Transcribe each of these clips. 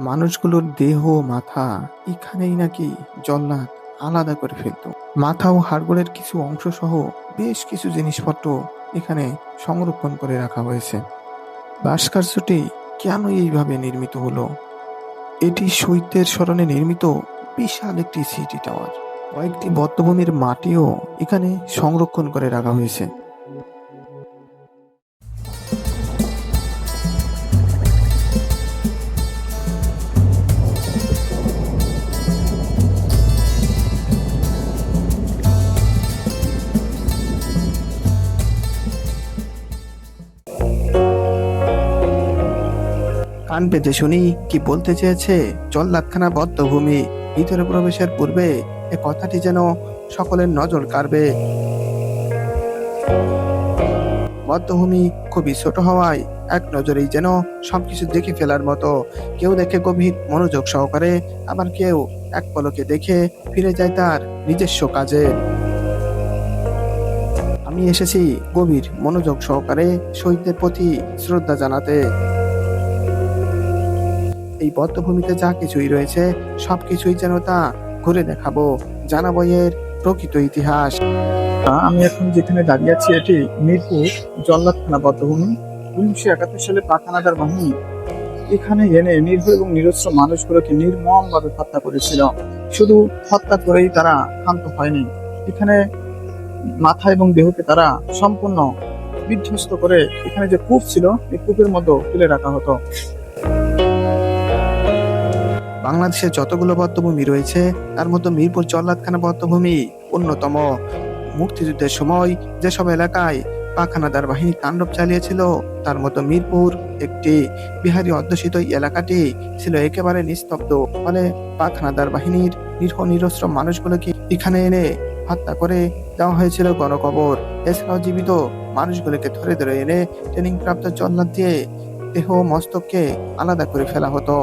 মানুষগুলোর দেহ মাথা এখানেই নাকি জল্লাদ আলাদা করে ফেলতো। মাথা ও হাড়গোড়ের কিছু অংশ সহ বেশ কিছু জিনিসপত্র এখানে সংরক্ষণ করে রাখা হয়েছে। ভাস্কর্যটি কেন এইভাবে নির্মিত হলো? এটি শৈত্যের স্মরণে নির্মিত বিশাল একটি সিটি টাওয়ার। কয়েকটি বদ্ধভূমির মাটিও এখানে সংরক্ষণ করে রাখা হয়েছে। কান পেতে শুনি, কি বলতে চেয়েছে? জল্লাদখানা বদ্ধভূমি। ভিতরে প্রবেশের পূর্বে এ কথাটি যেন সকলের নজর কাড়বে। বদ্ধভূমি খুবই ছোট হওয়ায় এক নজরেই যেন সবকিছু দেখে ফেলার মতো। কেউ দেখে গভীর মনোযোগ সহকারে, আবার কেউ এক পলকে দেখে ফিরে যায় তার নিজস্ব কাজে। আমি এসেছি গভীর মনোযোগ সহকারে শহীদদের প্রতি শ্রদ্ধা জানাতে। এই বদ্ধভূমিতে যা কিছুই রয়েছে, সবকিছুই যেন তা ঘুরে দেখাবো, জানাব এর প্রকৃত ইতিহাস। আমি এখন যেখানে দাঁড়িয়ে আছি, এটি মিরপুর জল্লাদ থানা বদ্ধভূমি উনিশশো একাত্তর সালে পাখানাদার বাহিনী এখানে এনে নির্ভয় এবং নিরস্ত্র মানুষগুলোকে নির্মম ভাবে হত্যা করেছিল। শুধু হত্যা করেই তারা ক্ষান্ত হয়নি। এখানে মাথা এবং দেহকে তারা সম্পূর্ণ বিধ্বস্ত করে এখানে যে কূপ ছিল, এই কূপের মতো তুলে রাখা হতো। বাংলাদেশে যতগুলো বদ্ধভূমি রয়েছে, তার মধ্যে মিরপুর জল্লাদখানা বদ্ধভূমি অন্যতম। মুক্তিযুদ্ধের সময় যেসব এলাকায় পাখানাদার বাহিনী তাণ্ডব চালিয়েছিল, তার মতো মিরপুর একটি বিহারি অধ্যুষিত এলাকাটি ছিল একেবারে নিস্তব্ধ। ফলে পাখানাদার বাহিনীর নিরহ নিরস্ত্র মানুষগুলোকে এখানে এনে হত্যা করে দেওয়া হয়েছিল গণকবর। এছাড়াও জীবিত মানুষগুলোকে ধরে ধরে এনে ট্রেনিং প্রাপ্ত জল্লাদ দিয়ে দেহ মস্তককে আলাদা করে ফেলা হতো।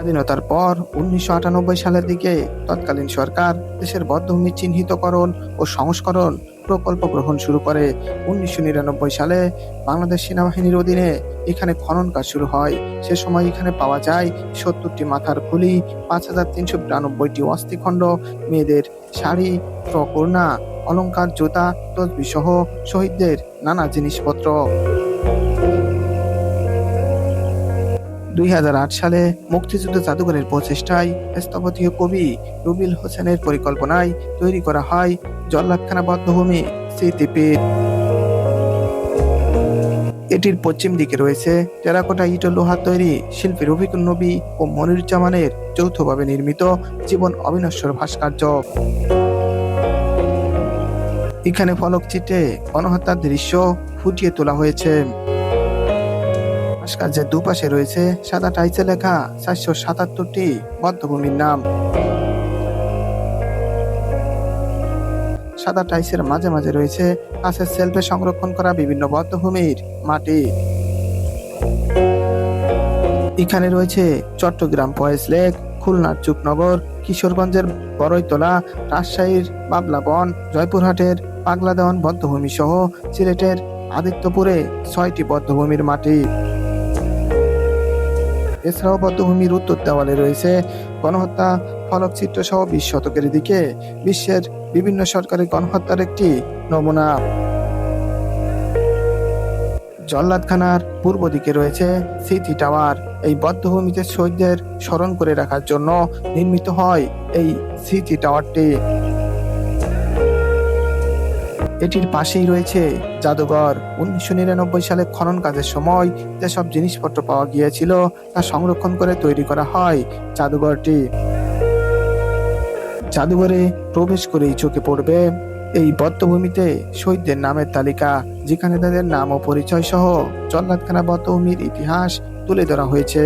স্বাধীনতার পর উনিশশো আটানব্বই সালের দিকে তৎকালীন সরকার দেশের বদ্ধভূমি চিহ্নিতকরণ ও সংস্করণ প্রকল্প গ্রহণ শুরু করে। উনিশশো নিরানব্বই সালে বাংলাদেশ সেনাবাহিনীর অধীনে এখানে খনন কাজ শুরু হয়। সে সময় এখানে পাওয়া যায় সত্তরটি মাথার খুলি, পাঁচ হাজার তিনশো বিরানব্বইটি অস্থিখণ্ড, মেয়েদের শাড়ি প্রকর্ণা অলংকার, জুতা তসবি সহ শহীদদের নানা জিনিসপত্র। দুই হাজার আট সালে মুক্তিযুদ্ধ জাদুঘরের প্রচেষ্টায় স্থপতীয় কবি রুবিল হোসেনের পরিকল্পনায় তৈরি করা হয় জল্লাদখানা বদ্ধভূমি স্মৃতিপীঠ এটির পশ্চিম দিকে রয়েছে টেরাকোটা ইট ও লোহার তৈরি শিল্পী রফিকুল নবী ও মনিরুজ্জামানের যৌথভাবে নির্মিত জীবন অবিনশ্বর ভাস্কর্য। এখানে ফলকচিত্রে গণহত্যার দৃশ্য ফুটিয়ে তোলা হয়েছে। ভাস্কর্যের দুপাশে রয়েছে সাদা টাইসে লেখা চারশো সাতাত্তরটি বদ্ধভূমির নাম। সাদা টাইসের মাঝে মাঝে রয়েছে কাছের সেলফে সংরক্ষণ করা বিভিন্ন বদ্ধভূমির মাটি। এখানে রয়েছে চট্টগ্রাম পয়েস লেক, খুলনার চুকনগর, কিশোরগঞ্জের বড়ইতলা, রাজশাহীর বাবলা বন জয়পুরহাটের পাগলা দেওয়ান বদ্ধভূমি সহ সিলেটের আদিত্যপুরে ছয়টি বদ্ধভূমির মাটি। এছাড়াও বদ্ধভূমির উত্তর দেওয়ালে রয়েছে গণহত্যা ফলকচিত্র সহ বিশ শতকের দিকে বিশ্বের বিভিন্ন সরকারি গণহত্যার একটি নমুনা। জল্লাদখানার পূর্ব দিকে রয়েছে সিটি টাওয়ার। এই বদ্ধভূমিতে শহীদদের স্মরণ করে রাখার জন্য নির্মিত হয় এই সিটি টাওয়ারটি। এটির পাশেই রয়েছে জাদুঘর। উনিশশো নিরানব্বই সালে খনন কাজের সময় যেসব জিনিসপত্র পাওয়া গিয়েছিল তা সংরক্ষণ করে তৈরি করা হয় জাদুঘরটি। জাদুঘরে প্রবেশ করেই চোখে পড়বে এই বদ্ধভূমিতে শহীদদের নামের তালিকা, যেখানে তাদের নাম ও পরিচয় সহ জল্লাদখানা বদ্ধভূমির ইতিহাস তুলে ধরা হয়েছে।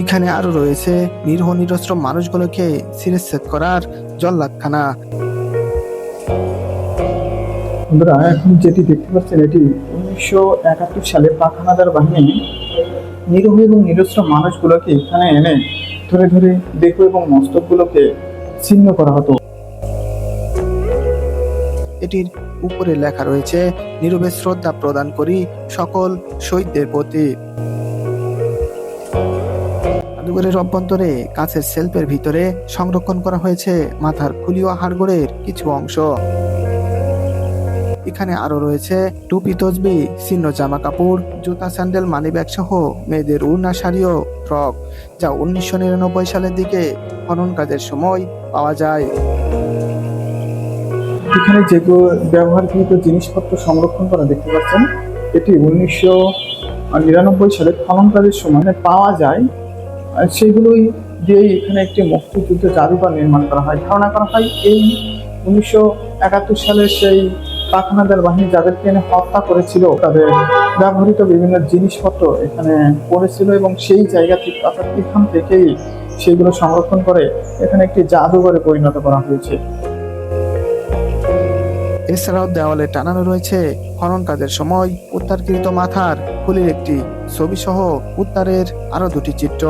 এখানে আরও রয়েছে নিরহ নিরস্ত্র মানুষগুলোকে শিরচ্ছেদ করার জল্লাদখানা। বন্ধুরা, এখন যেটি দেখতে পাচ্ছেন, এটি উনিশশো একাত্তর সালে পাখানাদার বাহিনী নিরহ এবং নিরস্ত্র মানুষগুলোকে এখানে এনে ধরে ধরে দেহ এবং মস্তকগুলোকে ছিন্ন করা হতো। এটির উপরে লেখা রয়েছে, নীরবে শ্রদ্ধা প্রদান করি সকল শহীদদের প্রতি। জাদুঘরের অভ্যন্তরে কাছের সেলফের ভিতরে সংরক্ষণ করা হয়েছে মাথার খুলি ও হাড়গোড়ের কিছু অংশ। এখানে আরও রয়েছে টুপি তসবি, ছিন্ন জামা কাপড়, জুতা, স্যান্ডেল মানিব্যাগ সহ মেয়েদের উড়না শাড়িও, ফ্রক, যা উনিশশো নিরানব্বই সালের দিকে খনন কাজের সময় পাওয়া যায়। এখানে যেগুলো ব্যবহারকৃত জিনিসপত্র সংরক্ষণ করা দেখতে পাচ্ছেন, এটি উনিশশো নিরানব্বই সালে খনন কাজের সময় পাওয়া যায়। সেগুলোই দিয়েই এখানে একটি মুক্তিযুদ্ধ জাদুঘর নির্মাণ করা হয়। ধারণা করা হয় এই উনিশশো একাত্তর সালের সেই পাখানাদার বাহিনী যাদেরকে এনে হত্যা করেছিল, তাদের ব্যবহৃত বিভিন্ন জিনিসপত্র এখানে পড়েছিল এবং সেই জায়গা থেকে অর্থাৎ এখান থেকেই সেগুলো সংরক্ষণ করে এখানে একটি জাদুঘরে পরিণত করা হয়েছে। এছাড়াও দেওয়ালে টানানো রয়েছে খনন কাজের সময় উত্তারকৃত মাথার খুলির একটি ছবি সহ উত্তারের আরও দুটি চিত্র।